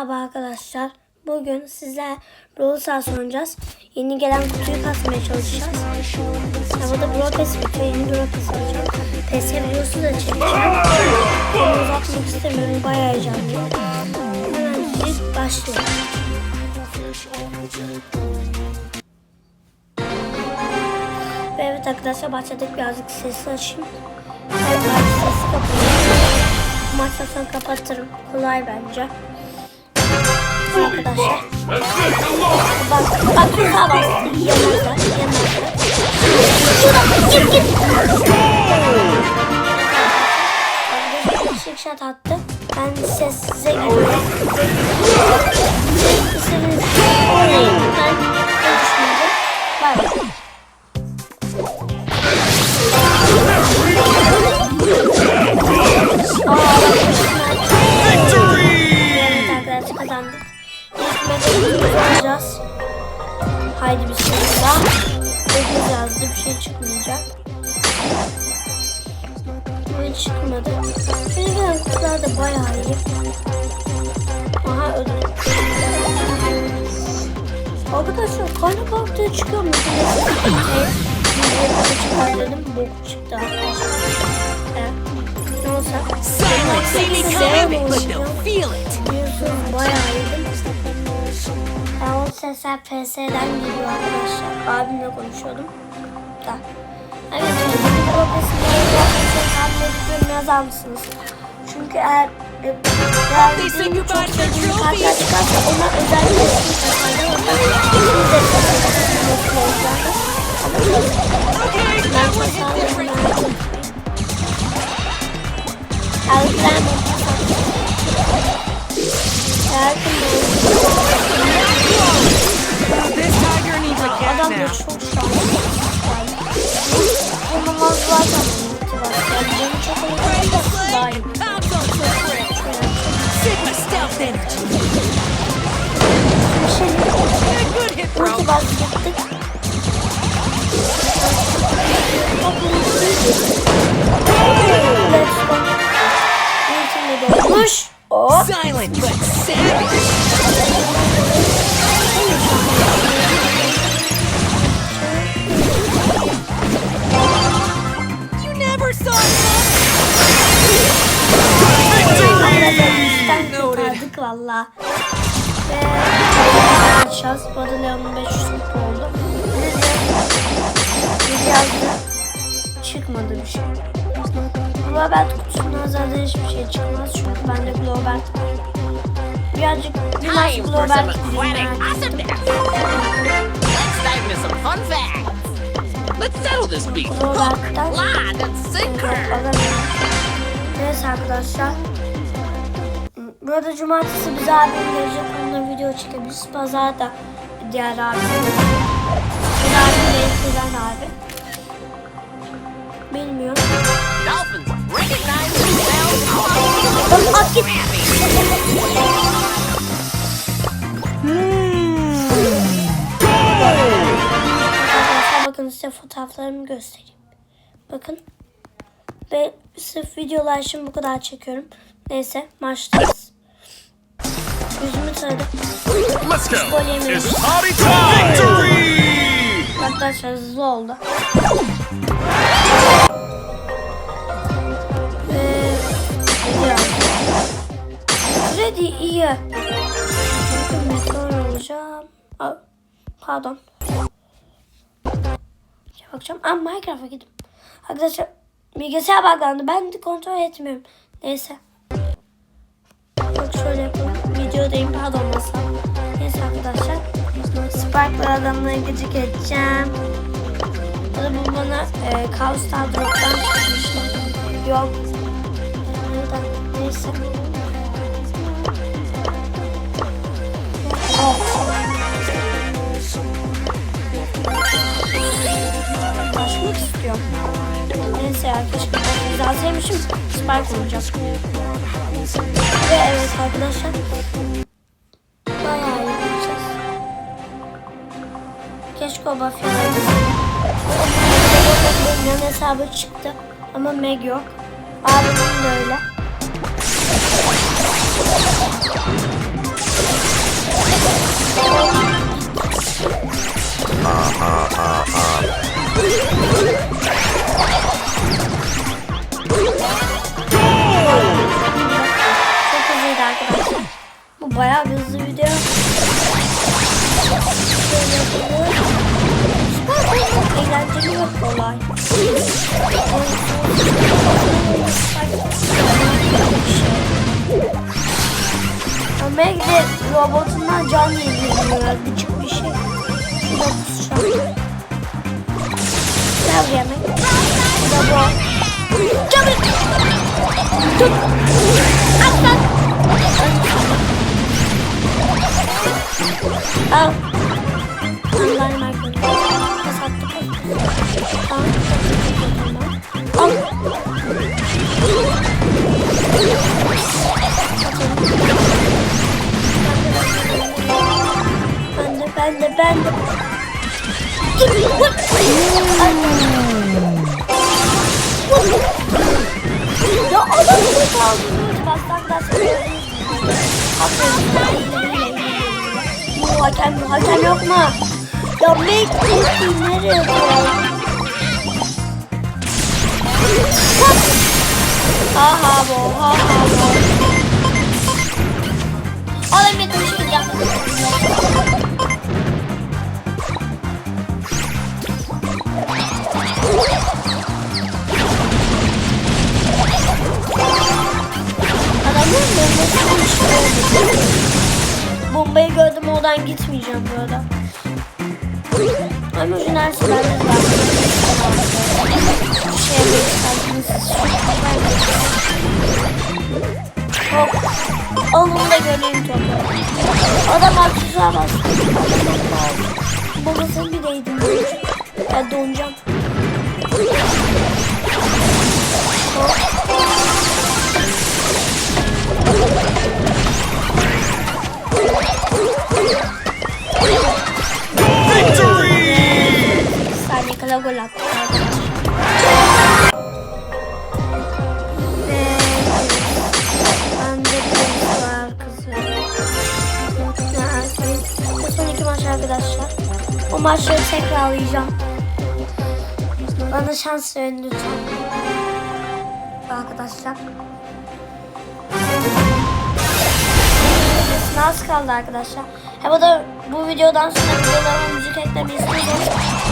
Merhaba arkadaşlar. Bugün sizler Brawl Stars oynayacağız. Yeni gelen kutuyu kasmaya çalışacağız. Ya burada Brawl Pass bitiyor. Yeni Brawl Pass alacağım. PS videosu da çekeceğim. Bunu uzatmak istemiyorum. Bayağı heyecanlıyım. Hemen ilk başlayalım. Ve evet arkadaşlar başladık. Birazcık sesi açayım. Artık sesi kapatayım. Sonra kapatırım. Kolay bence. Arkadaşlar. Bak, bak tuzağa bastı. Yanarda, yanarda. Git git. Işık şat attı. Ben sessize gidiyorum. Oynayın. Ben konuşmayacağım. Bay ortaya çıkıyor mu? Bir çıkar dedim. Bok çıktı arkadaşlar. Evet. Might see me coming, but feel it. Ben o sesler PS'den geliyor arkadaşlar. Abimle konuşuyordum. Da. Evet, profesyonel yapmışsınız, yazar mısınız? Çünkü eğer They send you back Okay, that was Dolmuş. Hop. Silent but savage. You never saw kurtardık valla. Ve arada Leon'un 500 kupa oldu. Bir yazdı. Çıkmadı bir şey. Global kutusundan zaten hiçbir şey çıkmaz. Çünkü bende global Birazcık bir maç Time for global. Let's settle this beef. Hook, line, and sinker. Neyse arkadaşlar. Burada cumartesi bize abim gelecek. Onunla video çekebiliriz. Pazar da diğer abim. Bir abim Kuzen abi. Oğlum at git. Bakın size fotoğraflarımı göstereyim. Bakın. Ve sırf videolar için bu kadar çekiyorum. Neyse maçtayız. Yüzümü taradım. Let's go. Gol. Victory! Arkadaşlar hızlı oldu. Freddy iyi. Bakın sonra olacağım. Aa, Pardon. Şey bakacağım. Aa Minecraft'a gittim. Arkadaşlar bilgisayar bağlandı. Ben de kontrol etmiyorum. Neyse. Bak şöyle yapalım. Videodayım pardon masa. Neyse arkadaşlar. Sparkler adamları gıcık edeceğim. Ya da bu bana e, Chaos Star Drop'tan çıkmıştı. Yok. Neyse. yapıyorum. Neyse ya keşke biz hazırlamışım. Spike olacak. Ve evet arkadaşlar. Bayağı iyi yapacağız. Keşke o Buffy'nin hesabı çıktı. Ama Meg yok. Abimin de öyle. Ah ah ah ah. Çok hızlıydı arkadaşlar. Bu bayağı bir hızlı video. Eğlenceli ve kolay. Belki de robotundan can yedirilmiyor. Küçük bir şey. Çok da kusacağım. Gel yemek. Bu da bu. Ya adam gibi kaldı. Bastan da Bu hakem, bu hakem yok mu? Ya Mekki nereye koyalım? Ha ha bu, ha ha bu. Alayım bir yapalım. Bombayı gördüm oradan gitmeyeceğim bu arada. Ama şu neresi bende de. Şey yapıyoruz. Hop. Alın da göreyim topu. Adam aksesuar bastı. Babasını bir değdim. Ben donacağım. Victory! İki maç arkadaşlar. O maçları tekrarlayacağım. Bana şans verin lütfen. Arkadaşlar. Az kaldı arkadaşlar. Hem o da bu videodan sonra videolarıma müzik eklemeyi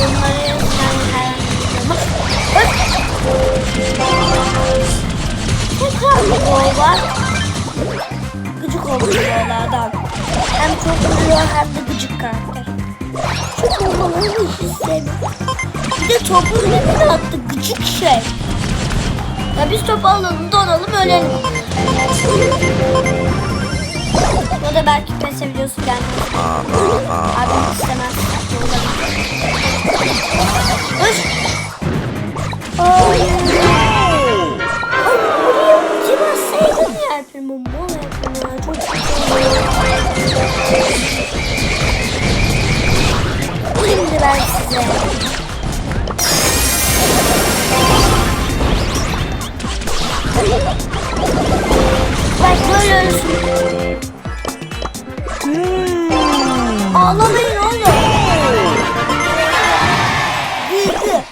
yorumlara yazın. Yani herhangi bir gol var. Gıcık oldu gollerden. Hem çok vuruyor hem de gıcık karakter. Çok olmalarını hiç sevmiyorum. Bir de topu önüne attı gıcık şey. Ya biz topu alalım, donalım, ölelim. O da belki pes videosu gelmez. Abim istemez. Koş. Hayır. Yapayım. Bu yapayım ya. Çok Şimdi ben size. Bak böyle ölürsün. Ağlamayın oğlum. Gıydı.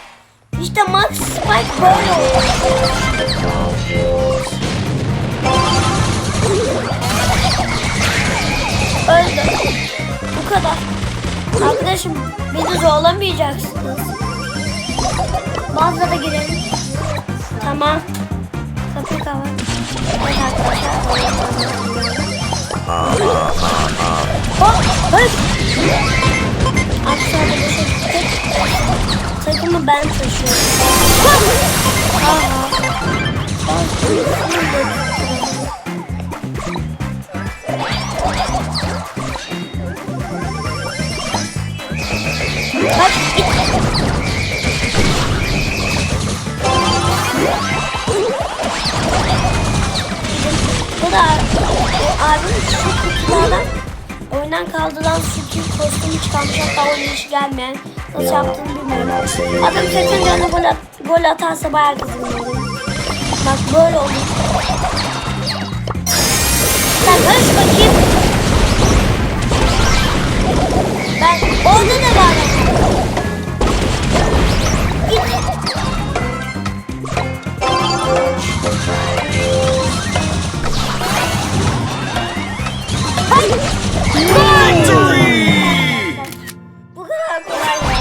İşte Max Spike böyle. Öldü. Bu kadar. Arkadaşım beni zorlamayacaksınız. Bazılara girelim. Tamam. Kapıyı kapat. Arkadaşlar. Hop! Hop! Aşağıda bir şey gittik. Takımı ben taşıyorum. Aha. Bak git. Bu da abim şu kutulardan oyundan kaldırılan Suki kostümü çıkarmış hatta oynayışı gelmeyen nasıl yaptığını bilmiyorum. Adam seçen canı gol, at, gol atarsa bayağı kızgınlıyorum. Bak böyle olur. Sen kaç bakayım. Ben orada ne var? Git. Victory! Bu kadar kolay ya.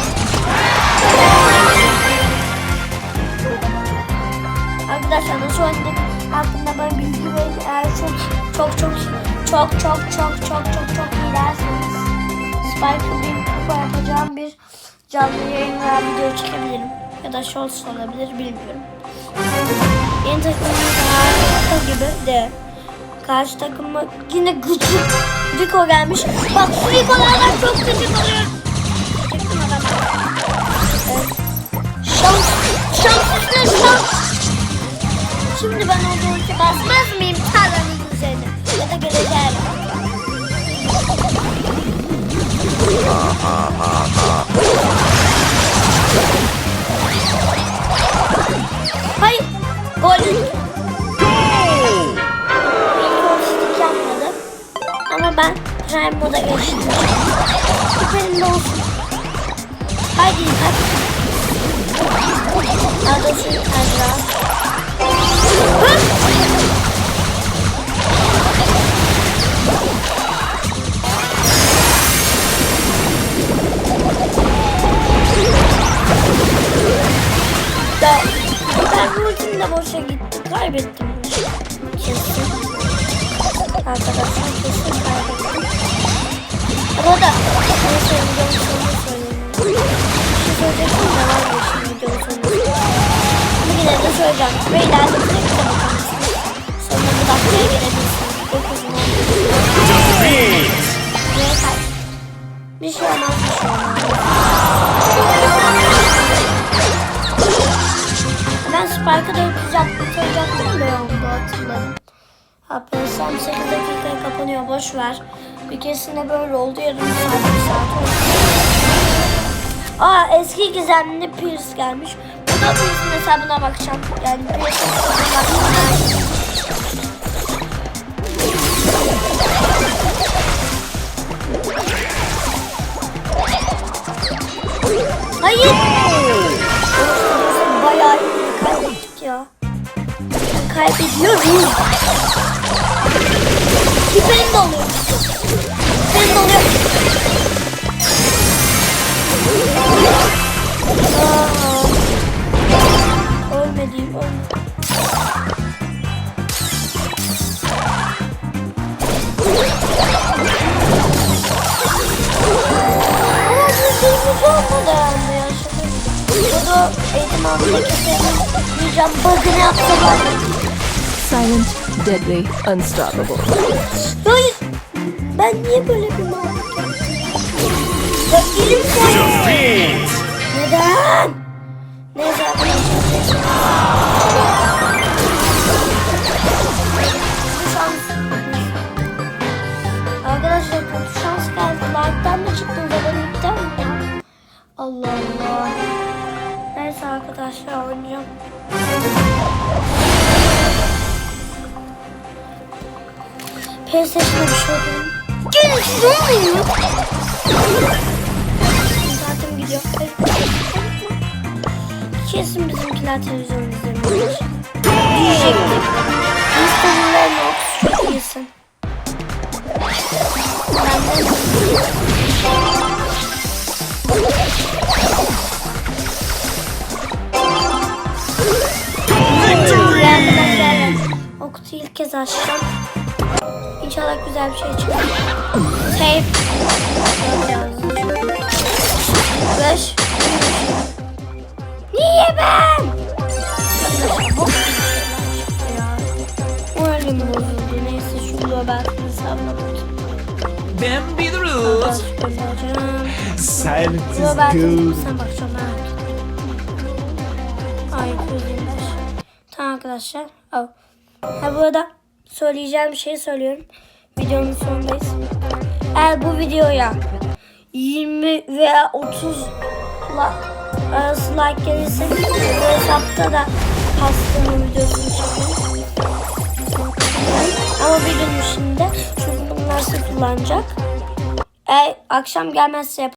Arkadaşlar nasıl oynadık hakkında bana bilgi verin. Çok çok çok çok çok çok çok çok çok iyi derseniz Spike'ı bir kupa yapacağım bir canlı yayın video çekebilirim. Ya da shorts olabilir bilmiyorum. Yeni takımımız harika gibi de karşı takıma yine gıcık Rico gelmiş. Bak Rico'lardan çok gıcık oluyorum. süper moda geçtim. Süperim de olsun. Haydi kaç. Neredesin Ezra? Ben, ben vurdum da boşa gitti. Kaybettim. Kesin. Arkadaşlar kesin kaybettim. Burada. Bunu söyleyeceğim. Bunu söyleyeceğim. Bir şey söyleyeceksin de var ya şimdi videonun sonunda. Bugün evde söyleyeceğim. Beyler bir de bir de bakalım. Sonra bu dakikaya gelebilirsin. Dokuzuna. Bir şey olmaz bir şey olmaz. Ben Spike'a 400 yaptıracaktım da oldu hatırladım. Ha, 8 dakikaya kapanıyor boş ver. Bir keresinde böyle oldu yarım saat bir saat oldu. Aa eski gizemli Pierce gelmiş. Bu da Pierce'in hesabına bakacağım. Yani Pierce'in hesabına bakacağım. Hayır. Bayağı iyi kaybettik ya. Kaybediyoruz. Silent, deadly, unstoppable. Hayır. Ben niye böyle bir? Ya elim. Defeat! Neden? Neyse arkadaşlar. Bu şans. Arkadaşlar kötü şans geldi. Like'tan mı çıktınız? Abonelikten mi ya? Allah Allah. Neyse arkadaşlar oynayacağım. PlayStation'da bir şey siz olmayın. Zaten gidiyor. Kesin bizimkiler televizyon izlemiyorlar. Diyecektim. Instagram ve Nox çok iyisin. Ben de... Arkadaşlar o kutuyu ilk kez açacağım. İnşallah güzel bir şey çıkar. Tape. Beş. Niye ben? Bu Moralim bozuldu. Neyse şu global hesablamak. Ben bir rules. Silent is good. Ay, Tamam arkadaşlar. Oh. Ha burada söyleyeceğim bir şey söylüyorum. Videonun sonundayız. Eğer bu videoya 20 veya 30 la, arası like gelirse bu hesapta da pastanın videosunu çekelim. Ama gün içinde çünkü bunlar sıfırlanacak. Eğer akşam gelmezse yap